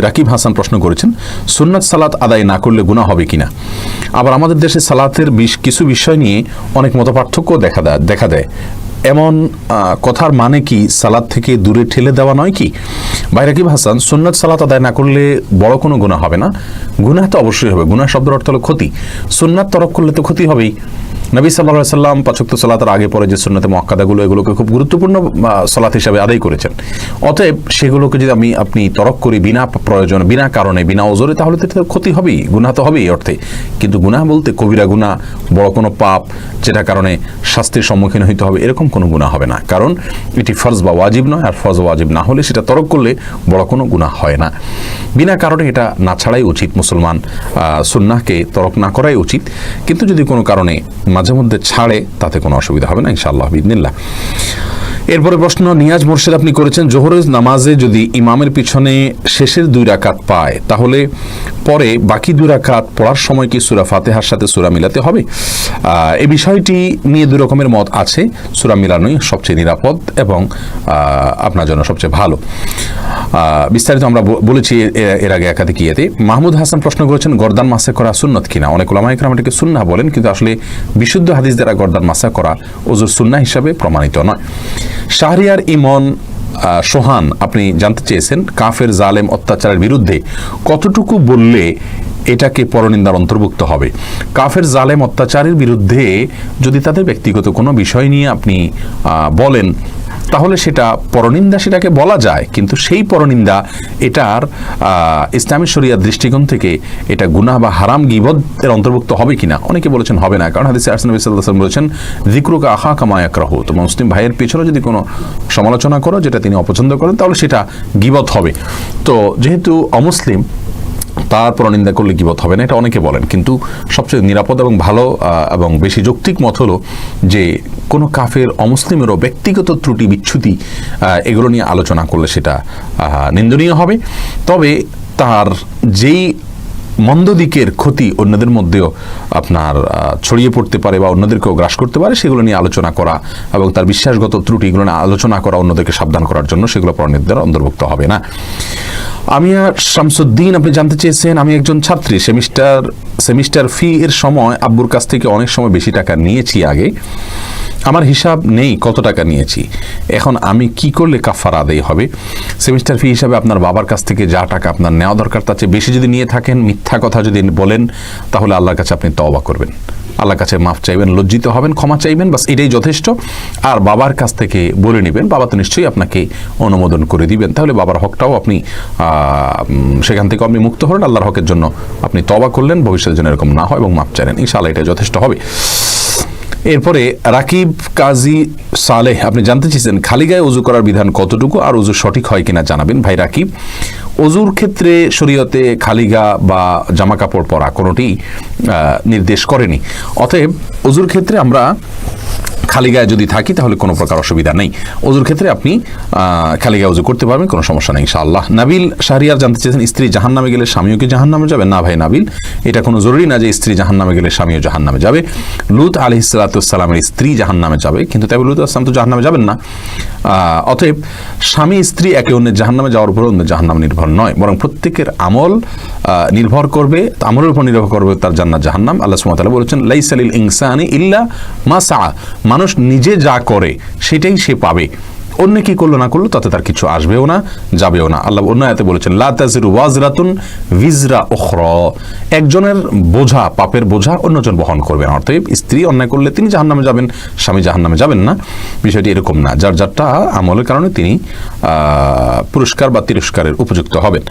রাকিব হাসান প্রশ্ন করেছেন, সুন্নাত সালাত আদায় না করলে গুণা হবে কিনা? আবার আমাদের দেশে সালাতের বিশ- কিছু বিষয় নিয়ে অনেক মতপার্থক্য দেখা দেয় দেখা দেয়। এমন কথার মানে কি? সালাদ থেকে দূরে ঠেলে দেওয়া নয় কি? ভাই রাকিব হাসান সুন্নাত সালাত আদায় না করলে বড় কোনো গুনাহ হবে না? গুনাহ তো অবশ্যই হবে। গুনাহ শব্দের অর্থ হলো ক্ষতি। সুন্নাত তরক করলে তো ক্ষতি হবেই। নবী সাল্লাহ সাল্লাম পাচক্ত সালাতের আগে পরে যে সুন্নতে মক্কাদাগুলো এগুলোকে খুব গুরুত্বপূর্ণ সালাত হিসাবে আদায় করেছেন। অতএব সেগুলোকে যদি আমি, আপনি তরক করি বিনা প্রয়োজন, বিনা কারণে, বিনা ওজরে, তাহলে তো ক্ষতি হবেই। গুনাহ তো হবেই অর্থে। কিন্তু গুনাহ বলতে কবিরা গুনাহ, বড় কোনো পাপ যেটা কারণে শাস্তির সম্মুখীন হইতে হবে, এরকম কোনো গুনাহ হবে না। কারণ এটি ফরজ বা ওয়াজিব নয়, আর ফরজ ওয়াজিব না হলে সেটা তরক করলে বড় কোনো গুনাহ হয় না। বিনা কারণে এটা না ছাড়াই উচিত মুসলমান সুন্নাহকে তরক না করাই উচিত। কিন্তু যদি কোনো কারণে মাঝে মধ্যে ছাড়ে, তাতে কোনো অসুবিধা হবে না, ইনশাআল্লাহ বিদিনিল্লাহ এরপরে প্রশ্ন, নিয়াজ মোর্শেদ আপনি করেছেন জোহরের নামাজে যদি ইমামের পিছনে শেষের দুই রাকাত পায়, তাহলে পরে বাকি দুই রাকাত পড়ার সময় কি সুরা ফাতেহার সাথে সুরা মিলাতে হবে? এই বিষয়টি নিয়ে দু রকমের মত আছে। সুরা মিলানোই সবচেয়ে নিরাপদ এবং আপনার জন্য সবচেয়ে ভালো। বিস্তারিত আমরা বলেছি এর আগে একাধিক ইয়েতে। মাহমুদ হাসান প্রশ্ন করেছেন, গর্দান মাসে করা সুন্নত কিনা? অনেক ওলামাইকরাম এটাকে সুন্না বলেন, কিন্তু আসলে বিশুদ্ধ হাদিস দ্বারা গর্দান মাসা করা ওজুর সুন্না হিসাবে প্রমাণিত নয়। শাহরিয়ার ইমন সোহান, আপনি জানতে চেয়েছেন, কাফের জালেম অত্যাচারের বিরুদ্ধে কতটুকু বললে এটাকে পরনিন্দার অন্তর্ভুক্ত হবে? কাফের জালেম অত্যাচারের বিরুদ্ধে যদি তাদের ব্যক্তিগত কোনো বিষয় নিয়ে আপনি বলেন তাহলে সেটা পরনিন্দা সেটাকে বলা যায়, কিন্তু সেই পরনিন্দা এটার ইসলামী শরিয়ার দৃষ্টিকোণ থেকে এটা গুনাহ বা হারাম গিবদের অন্তর্ভুক্ত হবে কিনা? অনেকে বলেছেন হবে না, কারণ হাদিসে আসনাবি সাল্লাম বলেছেন জিক্রুকা আহা কামায়াক রাহু তো মুসলিম ভাইয়ের পেছনে যদি কোনো সমালোচনা করো যেটা তিনি অপছন্দ করেন, তাহলে সেটা গিবত হবে। তো যেহেতু অমুসলিম, তার পরনিন্দা করলে গিবত হবে না, এটা অনেকে বলেন। কিন্তু সবচেয়ে নিরাপদ এবং ভালো এবং বেশি যৌক্তিক মত হলো যে কোনো কাফের অমুসলিমেরও ব্যক্তিগত ত্রুটি, বিচ্ছুতি এগুলো নিয়ে আলোচনা করলে সেটা নিন্দনীয় হবে। তবে তার যেই মন্দ দিকের ক্ষতি অন্যদের মধ্যেও আপনার ছড়িয়ে পড়তে পারে বা অন্যদেরকেও গ্রাস করতে পারে, সেগুলো নিয়ে আলোচনা করা এবং তার বিশ্বাসগত ত্রুটি এগুলো নিয়ে আলোচনা করা, অন্যদেরকে সাবধান করার জন্য সেগুলো পরনির্দের অন্তর্ভুক্ত হবে না। আমি আর শামসুদ্দিন, আপনি জানতে চেয়েছেন, আমি একজন ছাত্রী। সেমিস্টার সেমিস্টার ফি এর সময় আব্বুর কাছ থেকে অনেক সময় বেশি টাকা নিয়েছি আগে। আমার হিসাব নেই কত টাকা নিয়েছি। এখন আমি কি করলে কাফার আদায় হবে? সেমিস্টার ফি হিসাবে আপনার বাবার কাছ থেকে যা টাকা আপনার নেওয়া দরকার তার চেয়ে বেশি যদি নিয়ে থাকেন, মিথ্যা কথা যদি বলেন, তাহলে আল্লাহর কাছে আপনি তওবা করবেন। আল্লাহর কাছে মাফ চাইবেন, লজ্জিত হবেন, ক্ষমা চাইবেন, বাস এটাই যথেষ্ট। আর বাবার কাছ থেকে বলে নেবেন, বাবা তো নিশ্চয়ই আপনাকে অনুমোদন করে দিবেন। তাহলে বাবার হকটাও আপনি সেখান থেকে আপনি মুক্ত হলেন, আল্লাহর হকের জন্য আপনি তবা করলেন, ভবিষ্যতের জন্য এরকম না হয় এবং মাফ চাইলেন। ইনশাআল্লাহ এটা যথেষ্ট হবে। এরপরে রাকিব কাজী সালেহ, আপনি জানতে চেয়েছেন, খালি গায়ে উজু করার বিধান কতটুকু আর উজু সঠিক হয় কিনা জানাবেন। ভাই রাকিব অজুর ক্ষেত্রে শরীয়তে খালিগা বা জামা কাপড় পরা কোনোটি নির্দেশ করেনি। অতএব অজুর ক্ষেত্রে আমরা খালি গায়ে যদি থাকি, তাহলে কোনো প্রকার অসুবিধা নেই। অজুর ক্ষেত্রে আপনি খালি গায়ে উজু করতে পারবেন, কোনো সমস্যা নেই, ইনশাআল্লাহ। নাবিল শাহরিয়ার জানতে চেয়েছেন, স্ত্রী জাহান নামে গেলে স্বামীও কি জাহান নামে যাবে? না ভাই, নাবিল, এটা কোনো জরুরি না যে স্ত্রী জাহান নামে গেলে স্বামীও জাহান নামে যাবে। লুত আলি সালাতামের স্ত্রী জাহান নামে যাবে, কিন্তু তাই লুত আসলাম তো জাহান নামে যাবেন না। অতএব স্বামী, স্ত্রী একে অন্যের জাহান নামে যাওয়ার উপর অন্য জাহান নামে নির্ভর নয়, বরং প্রত্যেকের আমল নির্ভর করবে, আমলের উপর নির্ভর করবে তার জান্নাত জাহান্নাম। আল্লাহ সুমতাল্লাহ বলেছেন লাইসালিল ইনসানি ইল্লা মা সা মানুষ নিজে যা করে, সেটাই সে পাবে। অন্য কি করল না করল, তাতে তার কিছু আসবেও না, যাবেও না। আল্লাহ অন্য এতে বলেছেন, লা তাজিরু ওয়াজরাতুন ভিজরা ওখর একজনের বোঝা, পাপের বোঝা অন্যজন বহন করবেন অর্থাৎ স্ত্রী অন্যায় করলে তিনি জাহান্নামে যাবেন, স্বামী জাহান্নামে যাবেন না। বিষয়টি এরকম না। যার যারটা আমলের কারণে তিনি পুরস্কার বা তিরস্কারের উপযুক্ত হবেন।